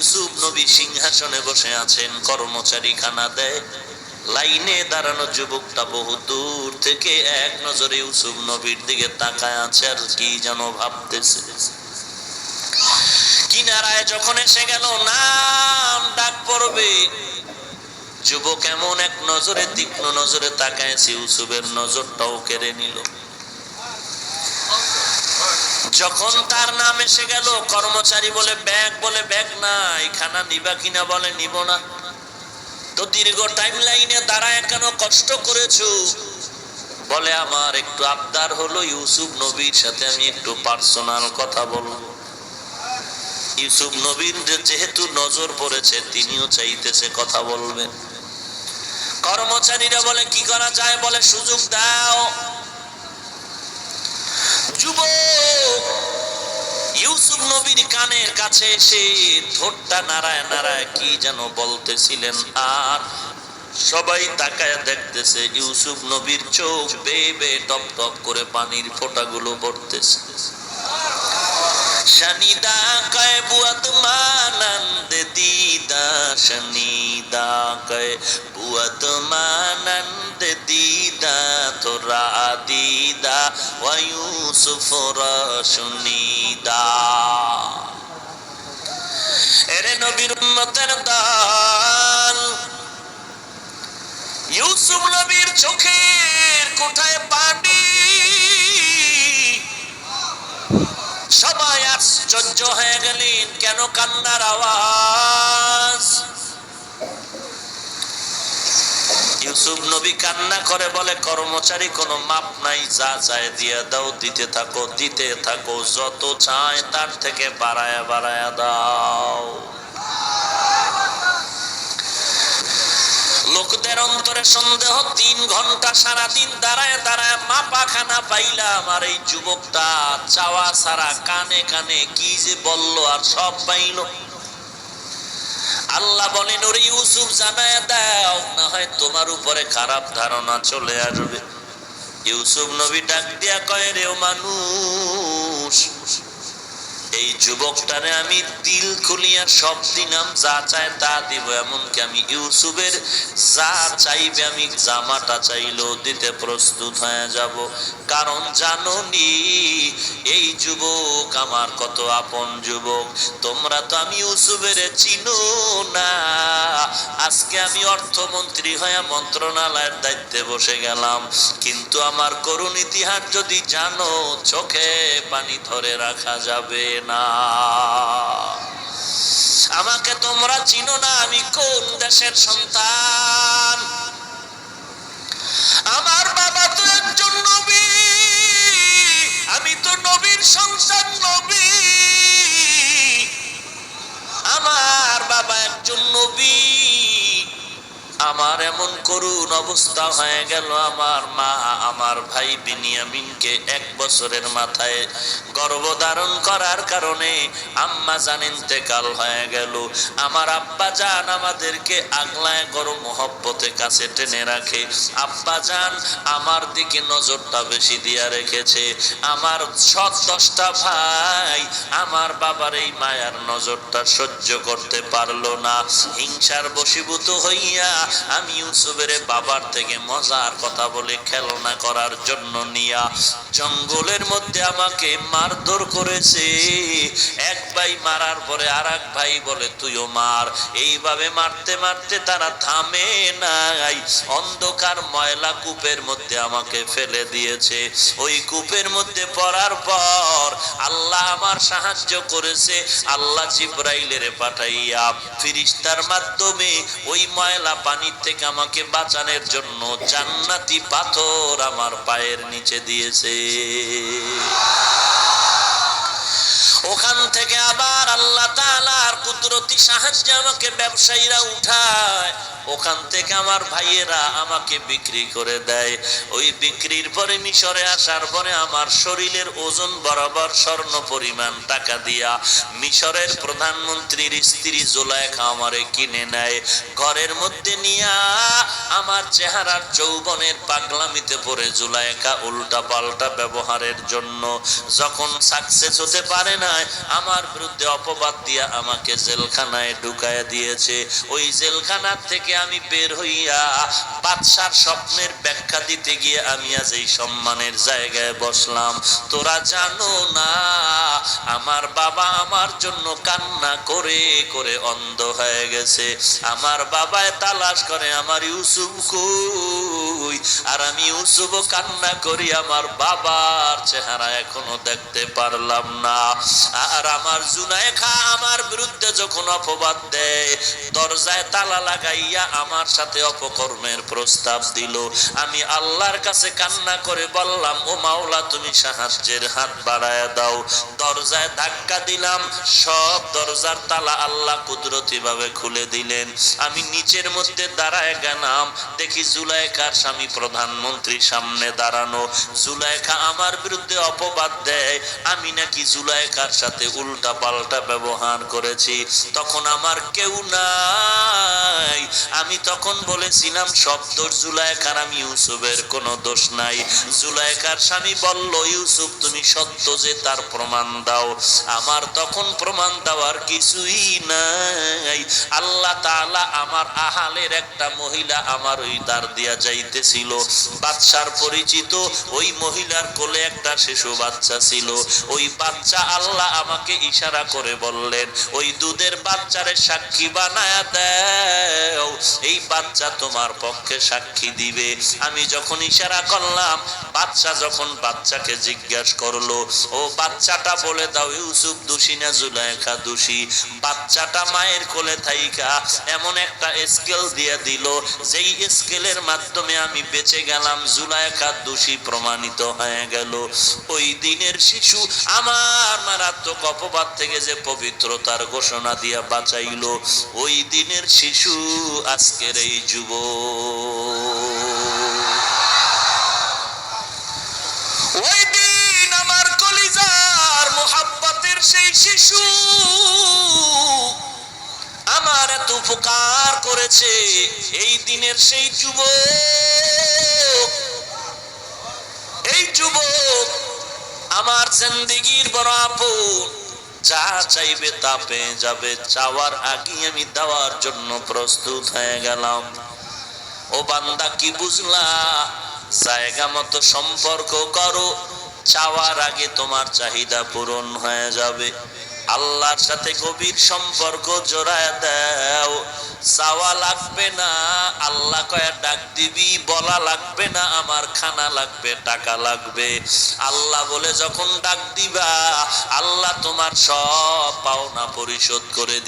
ইউসুফ নবী সিংহাসনে বসে আছেন কর্মচারী খানা দেয়। লাইনে দাঁড়ানো যুবকটা বহু দূর থেকে এক নজরে ইউসুফ নবীর দিকে তাকায় আছে আর কি যেন ভাবতেছে। কিনারায় যখন এসে গেল, নাম ডাক পড়বে। যুবক এমন এক নজরে, তীক্ষ্ণ নজরে তাকায়ছে ইউসুফের নজরটাও কেড়ে নিল। যখন তার নাম এসে গেল, কর্মচারী বলে, ব্যাগ বলে, ব্যাগ নাই, খানা নিবা কিনা বলে, নিব না। তো দীর্ঘ টাইম লাইনে দাঁড়ায় কেন, কষ্ট করেছ? বলে, আমার একটু আবদার হলো, ইউসুফ নবীর সাথে আমি একটু পার্সোনাল কথা বলব। ইউসুফ নবীর যেহেতু নজর পড়েছে, তিনিও চাইতেছে কথা বলবেন কর্মচারীরা বলে, কি করা যায়? বলে, সুযোগ দাও। যুবক ইউসুফ নবীর কানের কাছে এসে ঠোঁটটা নাড়ায় নাড়ায় কি যেন বলতেছিলেন, আর? সবাই তাকায় দেখতেছে ইউসুফ নবীর চোখ বেয়ে টপ টপ করে পানির ফোঁটাগুলো পড়তেছে। শনিদা, কয় বুয়াত মানন্দ দিদা, শনিদা, কয় বুয়াত ওয়ুসুফ রশুনিদা এরে নবীর দল। ইউসুফ নবীর চোখের কোঠায় পানি। সবাই আশ্চর্য হয়ে গেলেন, কেন কান্নার আওয়াজ? ইউসুফ নবী কান্না করে বলে, কর্মচারী, কোনো মাপ নাই, যা চায় দিয়ে দাও, দিতে থাকো দিতে থাকো, যত চায় তার থেকে বাড়ায়া বাড়ায়া দাও। লোকদের অন্তরে সন্দেহ, তিন ঘণ্টা সারাদিন দাঁড়ায় দাঁড়ায় মাপা খানা পাইলাম, আর এই যুবকটা চাওয়া সারা কানে কানে কি যে বলল আর সব পাইল। আল্লাহ বলেন, ওরে ইউসুফ, জানায় দাও, না হয় তোমার উপরে খারাপ ধারণা চলে আসবে। ইউসুফ নবী ডাক দিয়া কয়, রে মানুষ এই যুবকটারে আমি দিল খুলিয়া সব দিনাম যা চায় তা দিব। এমনকি আমি ইউসুফের যা চাইবে আমি জামাটা চাইলেও দিতে প্রস্তুত হয়ে যাব। কারণ জাননি, এই যুবক আমার কত আপন যুবক। তোমরা তো আমি ইউসুফের চিনো না। আজকে আমি অর্থমন্ত্রী হয়ে মন্ত্রণালয়ের দায়িত্বে বসে গেলাম। কিন্তু আমার করুণ ইতিহাস যদি জানো, চোখে পানি ধরে রাখা যাবে। না। আমাকে তোমরা চিনো না আমি কোন দেশের সন্তান। আমার বাবা তো একজন নবী, আমি তো নবীর সন্তান, নবী। আমার বাবা একজন নবী, আমার এমন করুণ অবস্থা হয়ে গেল আমার মা, আমার ভাই বিনিয়ামিনকে এক বছরের মাথায় গর্ভধারণ করার কারণে আম্মা জান ইন্তেকাল হয়ে গেল। আমার আব্বা জান আমাদেরকে আগলায় গরম মহব্বতে কাছে টেনে রাখে। আব্বা জান আমার দিকে নজরটা বেশি দিয়া রেখেছে। আমার সৎ দশটা ভাই আমার বাবার এই মায়ার নজরটা সহ্য করতে পারল না। হিংসার বশীভূত হইয়া আমি ইউসুফের বাবার থেকে মজার কথা বলে খেলনা করার জন্য নিয়া জঙ্গলের মধ্যে আমাকে মারধর করেছে। এক ভাই মারার পরে আর ভাই বলে, তুইও মার। এইভাবে মারতে মারতে তারা থামে নাই। অন্ধকার ময়লা কূপের মধ্যে আমাকে ফেলে দিয়েছে। ওই কূপের মধ্যে পড়ার পর আল্লাহ আমার সাহায্য করেছে। আল্লাহ জিব্রাইলের পাঠাইয়া ফিরিস্তার মাধ্যমে ওই ময়লা পানির থেকে আমাকে বাঁচানোর জন্য জান্নাতি পাথর আমার পায়ের নিচে দিয়েছে। ওখান থেকে আবার আল্লাহ তালার কুদরতি সাহায্যে আমাকে ব্যবসায়ীরা উঠায়। ওখান থেকে আমার ভাইয়েরা আমাকে বিক্রি করে দেয়। ওই বিক্রির পরে মিশরে আসার পরে আমার শরীরের ওজন বরাবর স্বর্ণ পরিমাণ টাকা দিয়া মিশরের প্রধানমন্ত্রীর স্ত্রী জোলাইখা আমারে কিনে নেয়। ঘরের মধ্যে নিয়া আমার চেহারার যৌবনের পাগলামিতে পড়ে জুলাইকা উল্টা পাল্টা ব্যবহারের জন্য। যখন সাকসেস হতে পারে না আমার বিরুদ্ধে অপবাদ দিয়া আমাকে জেলখানায় ঢুকায় দিয়েছে। ওই জেলখানার থেকে আমি বের হইয়া বাদশার স্বপ্নের ব্যাখ্যা দিতে গিয়ে আমি আজ এই সম্মানের জায়গায় বসলাম। তোরা জানো না, আমার বাবা আমার জন্য কান্না করে করে অন্ধ হয়ে গেছে। আমার বাবায় তালাশ করে আমার ইউসুফ কই? আর আমি ইউসুফ কান্না করি, আমার বাবার চেহারা এখনও দেখতে পারলাম না। আর আমার জুনায়খা আমার বিরুদ্ধে যখন অপবাদ দেয়, দরজায় তালা লাগাইয়া আমার সাথে অপকর্মের প্রস্তাব দিল। আমি আল্লাহর কাছে কান্না করে বললাম, ও মাওলা, তুমি সাহায্যের হাত বাড়ায় দাও। দরজায় ধাক্কা দিলাম। সব দরজার তালা আল্লাহ কুদরতি ভাবে খুলে দিলেন। আমি নিচের মধ্যে দাঁড়ায় গেলাম। দেখি জুলাইখার স্বামী প্রধানমন্ত্রীর সামনে দাঁড়ানো। জুলাইখা আমার বিরুদ্ধে অপবাদ দেয়। আমি নাকি জুলাইকার সাথে উল্টা পাল্টা ব্যবহার করেছি। তখন আমার কেউ নাই। আমি তখন বলেছিলাম, সব দোষ জুলাইখার, আমি ইউসুফের কোনো দোষ নাই। জুলায়কার স্বামী বলল, ইউসুফ, তুমি সত্য যে তার প্রমাণ দাও। আমার তখন প্রমাণ দেওয়ার কিছুই নাই। আল্লাহ তাআলা আমার আহালের একটা মহিলা আমার ওই দ্বার দিয়া যাইতেছিল। বাদশার পরিচিত ওই মহিলার কোলে একটা শিশু বাচ্চা ছিল। ওই বাচ্চা আল্লাহ আমাকে ইশারা করে বললেন, ওই দুধের বাচ্চারে সাক্ষী বানায়া দেও। এই বাচ্চা তোমার পক্ষে সাক্ষী দিবে। আমি যখন ইশারা করলাম, বাচ্চা যখন বাচ্চাকে জিজ্ঞাসা করল, ও বাচ্চাটা বলে দাও, ইউসুফ দোষী না জুলাইখা দোষী? বাচ্চাটা মায়ের কোলে থাইকা, এমন একটা স্কেল দিয়ে দিল, যেই স্কেলের মাধ্যমে আমি বেঁচে গেলাম, জুলাইখা দোষী প্রমাণিত হয়ে গেল। ওই দিনের শিশু আমার মারাত্মক অপবাদ থেকে যে পবিত্রতার ঘোষণা দিয়া বাঁচাইল। ওই দিনের শিশু আজকের এই যুব ওই দিন আমার কলিজার মোহাব্বতের সেই শিশু এত উপকার করেছে, এই দিনের সেই যুবক, এই যুবক আমার জিন্দিগির বড় আপন, যা চাইবে তা পেয়ে যাবে, চাওয়ার আগে আমি দেওয়ার জন্য প্রস্তুত হয়ে গেলাম। ও বান্দা কি বুঝলা? জায়গা মতো সম্পর্ক করো, চাওয়ার আগে তোমার চাহিদা পূরণ হয়ে যাবে। আল্লাহর সাথে গভীর সম্পর্ক জোড়ায় দাও। চাওয়া লাগবে না, আল্লাহ কয়া ডাক দিবি, বলা লাগবে না, আমার খানা লাগবে, টাকা লাগবে। আল্লাহ বলে, যখন ডাক দিবা, আল্লাহ তোমার সব পাওনা পরিশোধ করে